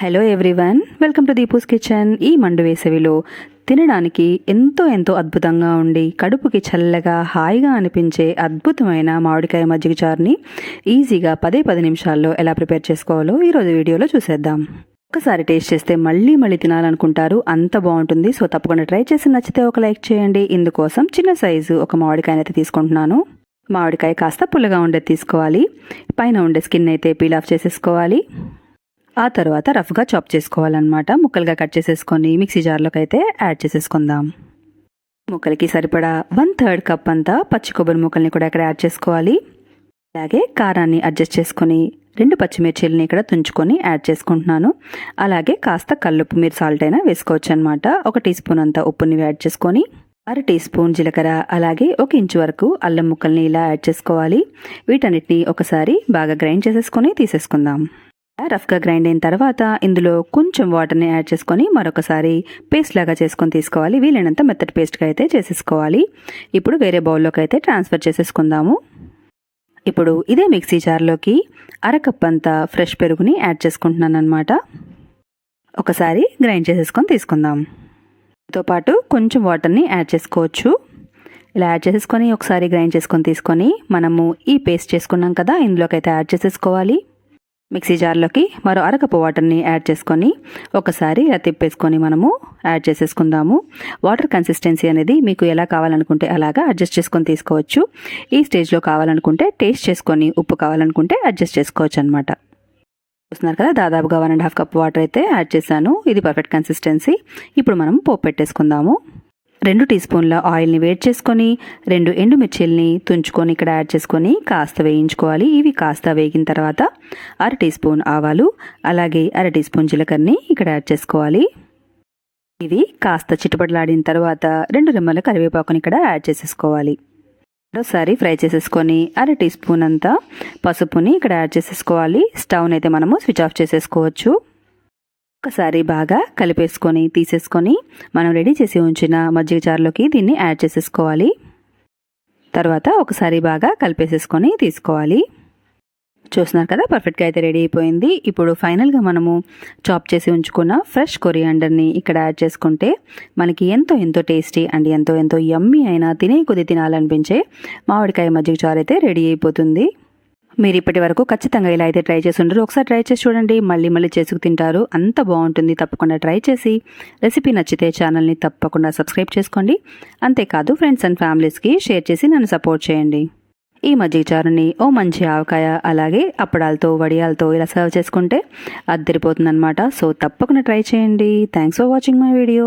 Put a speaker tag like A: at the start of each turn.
A: Hello everyone welcome to Deepu's kitchen ఈ మండు వేసవిలో తినడానికి ఎంతో ఎంతో అద్భుతంగా ఉండి కడుపుకి చల్లగా హాయిగా అనిపించే అద్భుతమైన మామిడికాయ మజ్జిగ చారుని ఈజీగా పదే పది నిమిషాల్లో ఎలా ప్రిపేర్ చేసుకోవాలో ఈరోజు వీడియోలో చూసేద్దాం. ఒకసారి టేస్ట్ చేస్తే మళ్ళీ మళ్ళీ తినాలనుకుంటారు. అంత బాగుంటుంది. సో తప్పకుండా ట్రై చేసి నచ్చితే ఒక లైక్ చేయండి. ఇందుకోసం చిన్న సైజు ఒక మామిడికాయని అయితే తీసుకుంటున్నాను. మామిడికాయ కాస్త పుల్లగా ఉండేది తీసుకోవాలి. పైన ఉండే స్కిన్ అయితే పీల్ ఆఫ్ చేసేసుకోవాలి. ఆ తర్వాత రఫ్గా చాప్ చేసుకోవాలన్నమాట. ముక్కలుగా కట్ చేసేసుకొని మిక్సీ జార్లోకి అయితే యాడ్ చేసేసుకుందాం. ముక్కలకి సరిపడా వన్ థర్డ్ కప్ అంతా పచ్చి కొబ్బరి ముక్కల్ని కూడా ఇక్కడ యాడ్ చేసుకోవాలి. అలాగే కారాన్ని అడ్జస్ట్ చేసుకొని రెండు పచ్చిమిర్చిల్ని ఇక్కడ తుంచుకొని యాడ్ చేసుకుంటున్నాను. అలాగే కాస్త కల్లుప్పు మీరు సాల్ట్ అయినా వేసుకోవచ్చు అనమాట ఒక టీ స్పూన్ అంతా ఉప్పుని యాడ్ చేసుకొని అర టీ స్పూన్ జీలకర్ర అలాగే ఒక ఇంచు వరకు అల్లం ముక్కల్ని ఇలా యాడ్ చేసుకోవాలి. వీటన్నిటిని ఒకసారి బాగా గ్రైండ్ చేసేసుకొని తీసేసుకుందాం. రఫ్గా గ్రైండ్ అయిన తర్వాత ఇందులో కొంచెం వాటర్ని యాడ్ చేసుకొని మరొకసారి పేస్ట్ లాగా చేసుకొని తీసుకోవాలి. వీలైనంత మెత్తటి పేస్ట్గా అయితే చేసేసుకోవాలి. ఇప్పుడు వేరే బౌల్లోకి అయితే ట్రాన్స్ఫర్ చేసేసుకుందాము. ఇప్పుడు ఇదే మిక్సీ జార్లోకి అరకప్ అంతా ఫ్రెష్ పెరుగుని యాడ్ చేసుకుంటున్నాను అనమాట ఒకసారి గ్రైండ్ చేసేసుకొని తీసుకుందాం. తో పాటు కొంచెం వాటర్ని యాడ్ చేసుకోవచ్చు. ఇలా యాడ్ చేసేసుకొని ఒకసారి గ్రైండ్ చేసుకొని తీసుకొని మనము ఈ పేస్ట్ చేసుకున్నాం కదా ఇందులోకి అయితే యాడ్ చేసేసుకోవాలి. మిక్సీ జార్లోకి మరో అరకపు వాటర్ని యాడ్ చేసుకొని ఒకసారి ఇలా తిప్పేసుకొని మనము యాడ్ చేసేసుకుందాము. వాటర్ కన్సిస్టెన్సీ అనేది మీకు ఎలా కావాలనుకుంటే అలాగా అడ్జస్ట్ చేసుకొని తీసుకోవచ్చు. ఈ స్టేజ్లో కావాలనుకుంటే టేస్ట్ చేసుకొని ఉప్పు కావాలనుకుంటే అడ్జస్ట్ చేసుకోవచ్చు అనమాట చూస్తున్నారు కదా దాదాపుగా one and half cup water అయితే యాడ్ చేశాను. ఇది పర్ఫెక్ట్ కన్సిస్టెన్సీ ఇప్పుడు మనం పోపు పెట్టేసుకుందాము. రెండు టీ స్పూన్ల ఆయిల్ని వేడి చేసుకొని రెండు ఎండుమిర్చిల్ని తుంచుకొని ఇక్కడ యాడ్ చేసుకొని కాస్త వేయించుకోవాలి. ఇవి కాస్త వేగిన తర్వాత అర టీ స్పూన్ ఆవాలు అలాగే అర టీ స్పూన్ జీలకర్రని ఇక్కడ యాడ్ చేసుకోవాలి. ఇవి కాస్త చిట్టుపట్లాడిన తర్వాత రెండు రెమ్మల కరివేపాకుని ఇక్కడ యాడ్ చేసేసుకోవాలి. మరోసారి ఫ్రై చేసేసుకొని అర టీ స్పూన్ అంతా పసుపుని ఇక్కడ యాడ్ చేసేసుకోవాలి. స్టవ్ని అయితే మనము స్విచ్ ఆఫ్ చేసేసుకోవచ్చు. ఒకసారి బాగా కలిపేసుకొని తీసేసుకొని మనం రెడీ చేసి ఉంచిన మజ్జిగ చారులోకి దీన్ని యాడ్ చేసేసుకోవాలి. తర్వాత ఒకసారి బాగా కలిపేసేసుకొని తీసుకోవాలి. చూస్తున్నారు కదా పర్ఫెక్ట్గా అయితే రెడీ అయిపోయింది. ఇప్పుడు ఫైనల్గా మనము చాప్ చేసి ఉంచుకున్న ఫ్రెష్ కొరియాండర్ని ఇక్కడ యాడ్ చేసుకుంటే మనకి ఎంతో ఎంతో టేస్టీ అండ్ ఎంతో ఎంతో యమ్మీ అయినా తినే కొద్ది తినాలనిపించే మామిడికాయ మజ్జిగ చారు అయితే రెడీ అయిపోతుంది. మీరు ఇప్పటి వరకు ఖచ్చితంగా ఇలా అయితే ట్రై చేసి ఉండరు. ఒకసారి ట్రై చేసి చూడండి. మళ్ళీ మళ్ళీ చేసుకు తింటారు. అంత బాగుంటుంది. తప్పకుండా ట్రై చేసి రెసిపీ నచ్చితే ఛానల్ని తప్పకుండా సబ్స్క్రైబ్ చేసుకోండి. అంతేకాదు ఫ్రెండ్స్ అండ్ ఫ్యామిలీస్కి షేర్ చేసి నన్ను సపోర్ట్ చేయండి. ఈ మజ్జిగ చారుని ఓ మంచి ఆవకాయ అలాగే అప్పడాలతో వడియాలతో ఇలా సర్వ్ చేసుకుంటే అద్దరిపోతుందనమాట సో తప్పకుండా ట్రై చేయండి. Thanks for watching my video